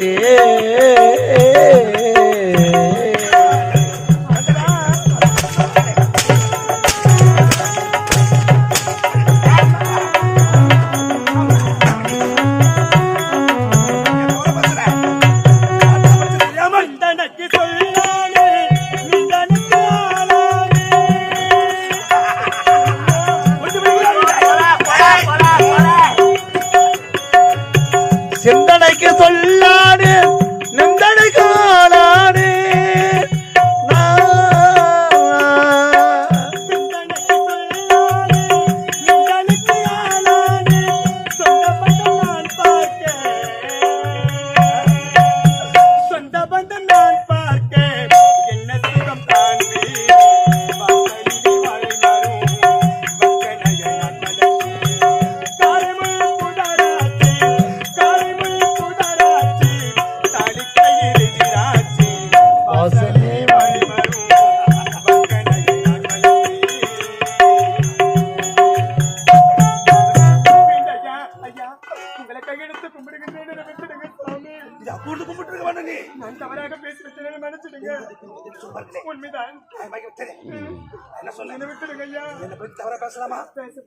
yeah. சிந்தனைக்கு சொல்லாது நிந்தனைக்கு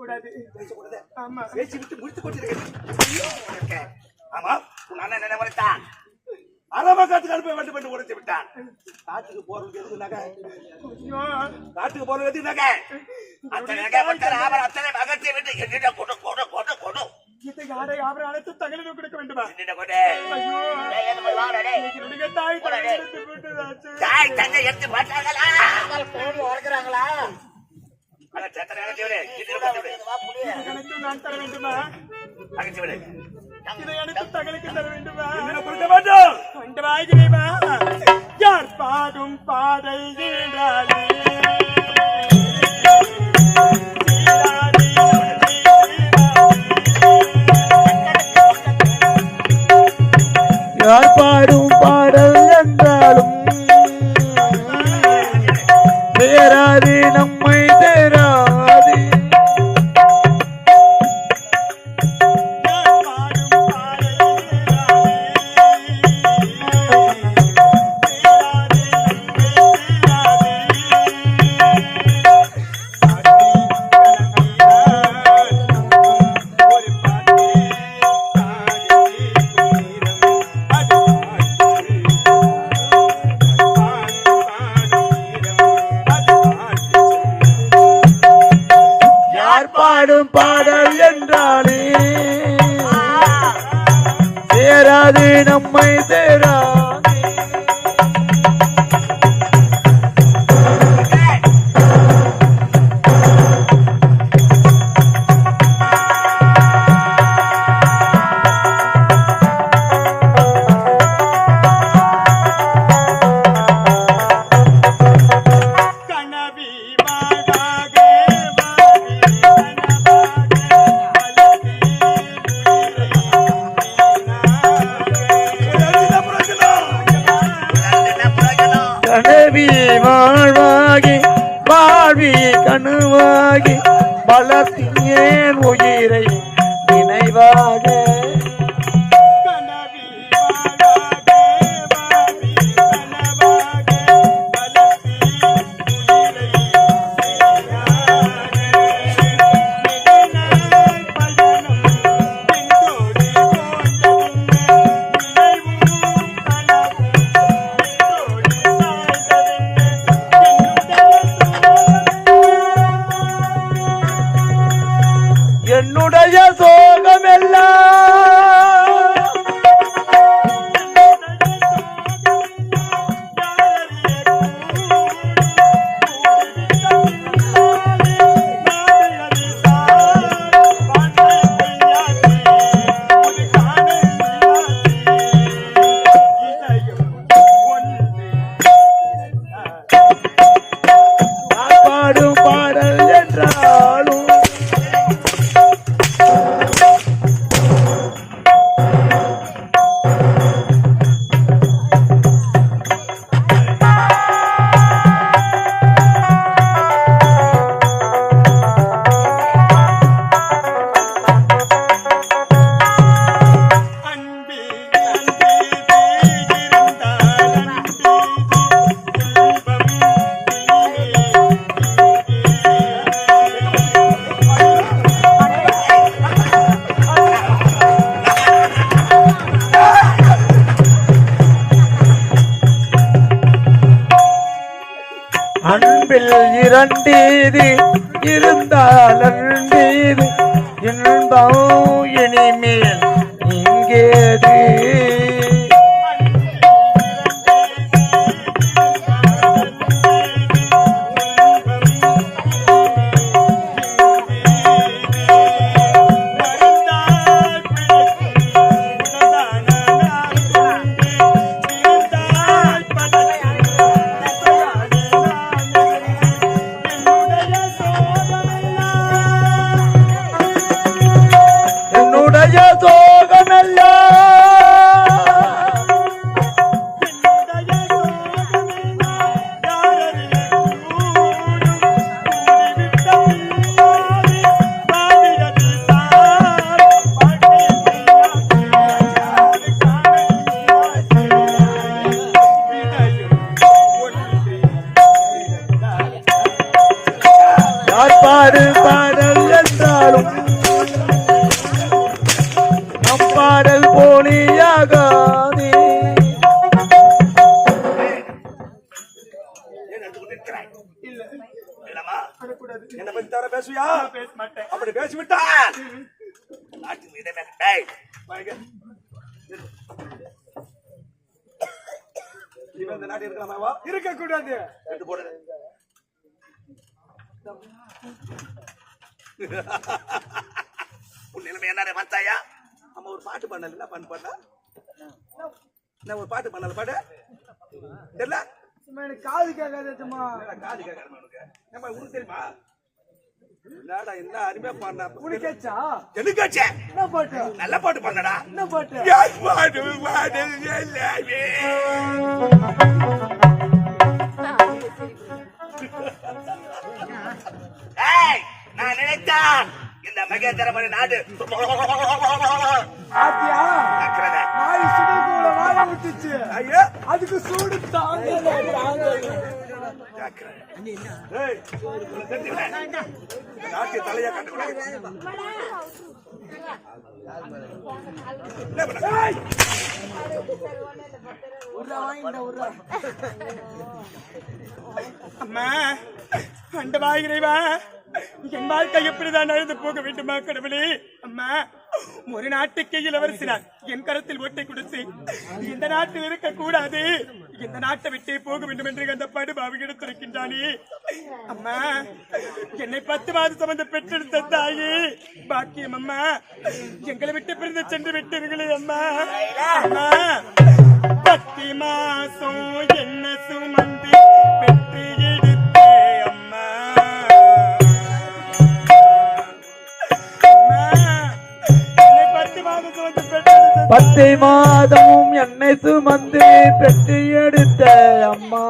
பேசக்கூடாது. பேசக்கூடாது. ஆமா. பேச்சு விட்டு முடித்து கொண்டிருக்கிறேன். ஆமா. உன் அண்ணன் என்ன பண்ணிட்டான் அரபகத்துக்கு அனுப்ப வேண்டும் என்று உரைத்து விட்டான். காட்டுக்கு போறது எதுக்குனாக்க ஐயோ. காட்டுக்கு போறது எதுக்குனாக்க அத்தனை ராமர் அத்தனை மகத்தை விட்டு என்னிடம் கொடு கொடு கொடு கொடு. இதை யாரை அவரை அழைத்து தங்களிடம் கொடுக்க வேண்டுமா? என்னிடம் கொடு. தாய். தந்தை எடுத்து மாட்டாங்களா? வளர்க்குறாங்களா? நான் தர வேண்டுமா. இதை தர வேண்டுமா? கொடுக்க வேண்டும். வாய்கிறேமா யார் பாடும் பாடல் கேடாதே யார் பாடும் பாடல் என்றாலும் தேராது பாடும் இரண்டீது இருந்தால் அன்பீது இன்பம் இனிமேல் இங்கேது என்ன பத்தி தவிர பேசுவியா? பேச மாட்டேன். அப்படி பேசிவிட்டா நாட்டின் இடமே டேய். இவன் இந்த நாட்டில் இருக்கலாமாவா? இருக்க கூடாது எடுத்து போடு. உன் நிலைமை என்ன பார்த்தாயா? அம்மா ஒரு பாட்டு பண்ணல என்ன பண்ண பண்ண என்ன ஒரு பாட்டு பண்ணல பாடு. தெரியல? எனக்கு காது கேட்காதுமா என்னடா காது கேட்கறமா உனக்கு? ஏம்மா உனக்கு தெரியுமா? என்னடா என்ன அருமையா பாடினா உனக்கேச்சா எனக்காச்சே என்ன பாட்டு? நல்ல பாட்டு பண்ணடா என்ன பாட்டு? யார் பாடு பாடு எல்லாமே. ஏய், நான் நினைத்தான். இந்த மகேந்திரமணி நாடு. ஆத்தியா. நாய் சுடுக்குள்ள விட்டுச்சு. ஐயோ, அதுக்கு சூடு தாங்கல. தாங்கல ஜாக்கிரதை. ஏய், உனக்கு தெரியுமா? இந்த நாட்டு தலையா உர்ரா அம்மா அந்த வாய்கிறேவா என் வாழ்க்கை எப்படிதான் அழுது போக வேண்டுமா கடவுளே? அம்மா ஒரு நாட்டுக்கு இளவரசினார் என் கரத்தில் ஒட்டை கொடுத்து இந்த நாட்டில் இருக்க கூடாது இந்த நாட்டை விட்டே போக வேண்டும் என்று அந்த படுபாவி எடுத்திருக்கின்றானே. அம்மா என்னை பத்து மாதம் சம்பந்த பெற்றெடுத்த தாயே பாக்கியம் அம்மா. எங்களை விட்டு பிரிந்து சென்று விட்டீர்களே அம்மா. அம்மா பத்து மாசம் என்ன சுமந்து பெற்றியே பத்து மாதமும் என்னை சுமந்து பெற்றி எடுத்த அம்மா.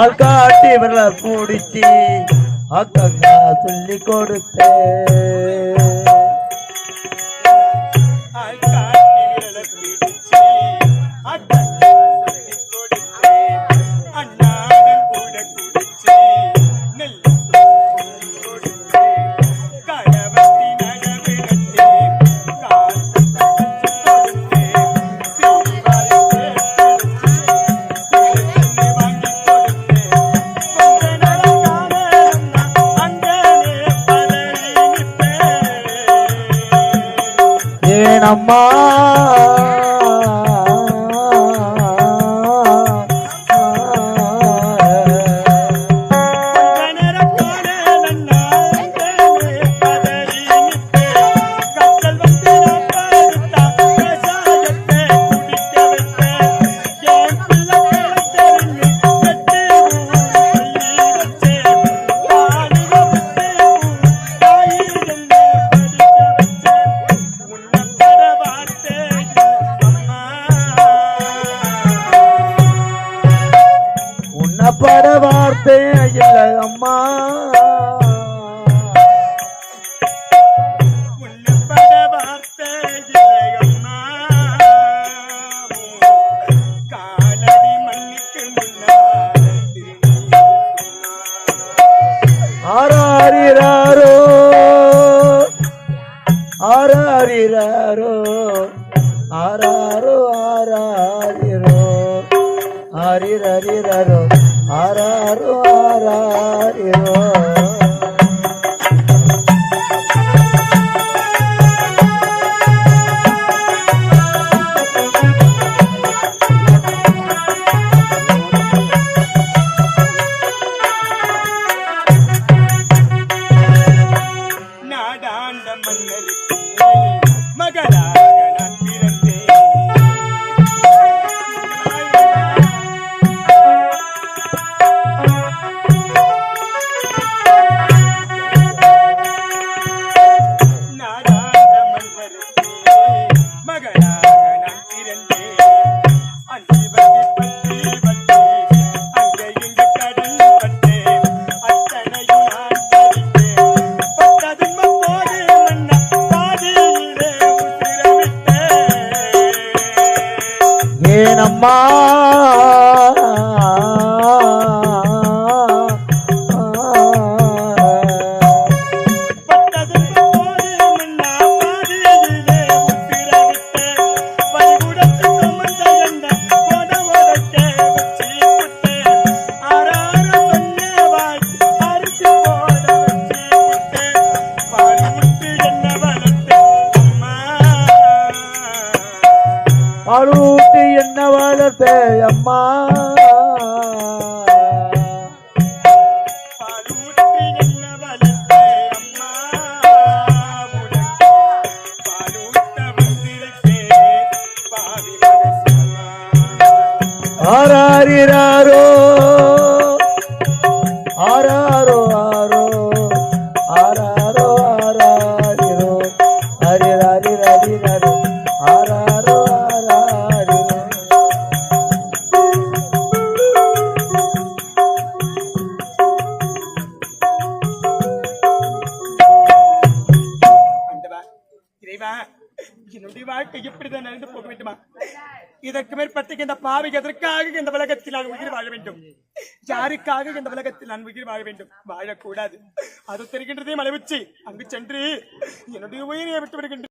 ஆள் காட்டி விரல பிடிச்சி அக்கா சொல்லி கொடுத்தேன். আমার Yeah. விட்டு என்ன வளர்த்த அம்மா? ஆராரிராரோ இருக்கின்ற பாவிகத்திற்காக இந்த உலகத்தில் நான் உயிர் வாழ வேண்டும்? யாருக்காக இந்த உலகத்தில் நான் உயிர் வாழ வேண்டும்? வாழக்கூடாது. அது தெரிகின்றதே மலைவிச்சு அங்கு சென்று என்னுடைய உயிரை விட்டு விடுகின்றேன்